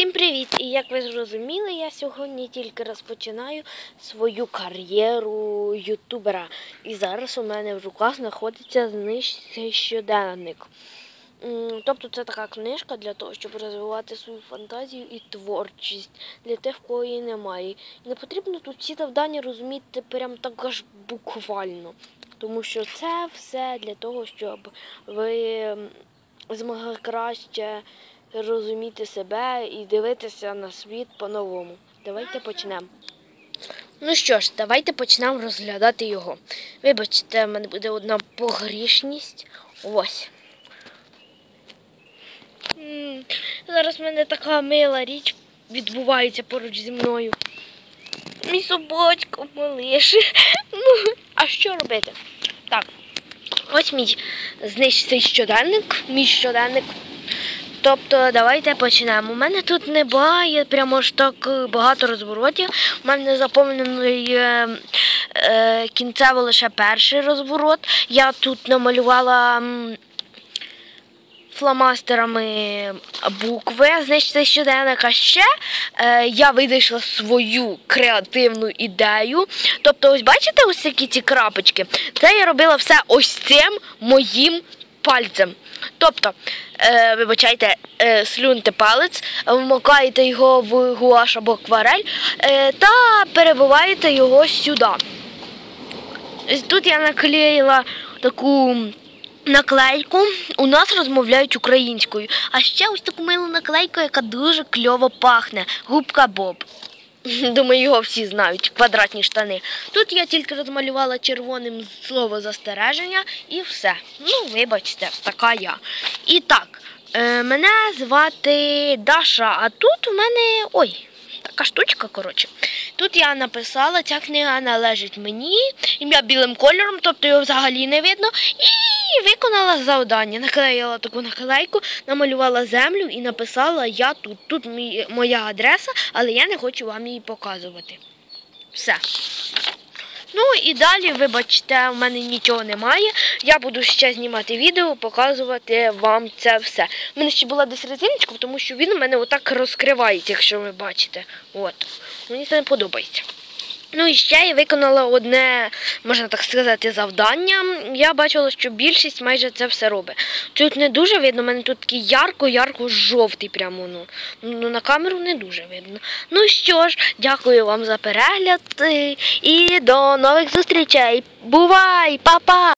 Всім привіт! І як ви зрозуміли, я сьогодні тільки розпочинаю свою кар'єру ютубера. І зараз у мене в руках знаходиться знищий щоденник. Тобто це така книжка для того, щоб розвивати свою фантазію і творчість для тих, в кого її немає. І не потрібно тут всі завдання розуміти прям так аж буквально. Тому що це все для того, щоб ви змогли краще розуміти себе і дивитися на світ по-новому. Давайте почнемо. Ну що ж, давайте почнемо розглядати його. Вибачте, в мене буде одна погрішність. Ось. Зараз в мене така мила річ відбувається поруч зі мною. Мій собачка малиш. Ну, а що робити? Так, ось мій знищений щоденник, мій щоденник. Тобто, давайте почнемо. У мене тут немає прямо ж так е, багато розворотів. У мене заповнений е, е, кінцево лише перший розворот. Я тут намалювала фломастерами букви, значить, щоденник. А ще е, я винайшла свою креативну ідею. Тобто, ось бачите, ось такі ці крапочки. Це я робила все ось цим моїм пальцем. Тобто, е, вибачайте, е, слюньте палець, вмикаєте його в гуаш або акварель е, та перебуваєте його сюди. Тут я наклеїла таку наклейку. У нас розмовляють українською. А ще ось таку милу наклейку, яка дуже кльово пахне. Губка Боб. Думаю, його всі знають, квадратні штани. Тут я тільки розмалювала червоним слово застереження і все. Ну, вибачте, така я. І так, е, мене звати Даша, а тут у мене. Ой, така штучка, коротше. Тут я написала, ця книга належить мені, ім'я білим кольором, тобто його взагалі не видно. І виконала завдання. Наклеїла таку наклейку, намалювала землю і написала я тут. Тут моя адреса, але я не хочу вам її показувати. Все. Ну і далі, вибачте, в мене нічого немає. Я буду ще знімати відео, показувати вам це все. У мене ще була десь резиночка, тому що він у мене отак розкривається, якщо ви бачите. От. Мені це не подобається. Ну і ще я виконала одне, можна так сказати, завдання. Я бачила, що більшість майже це все робить. Тут не дуже видно, у мене тут такий ярко-ярко жовтий прямо. Ну. ну на камеру не дуже видно. Ну що ж, дякую вам за перегляд і до нових зустрічей. Бувай, па-па!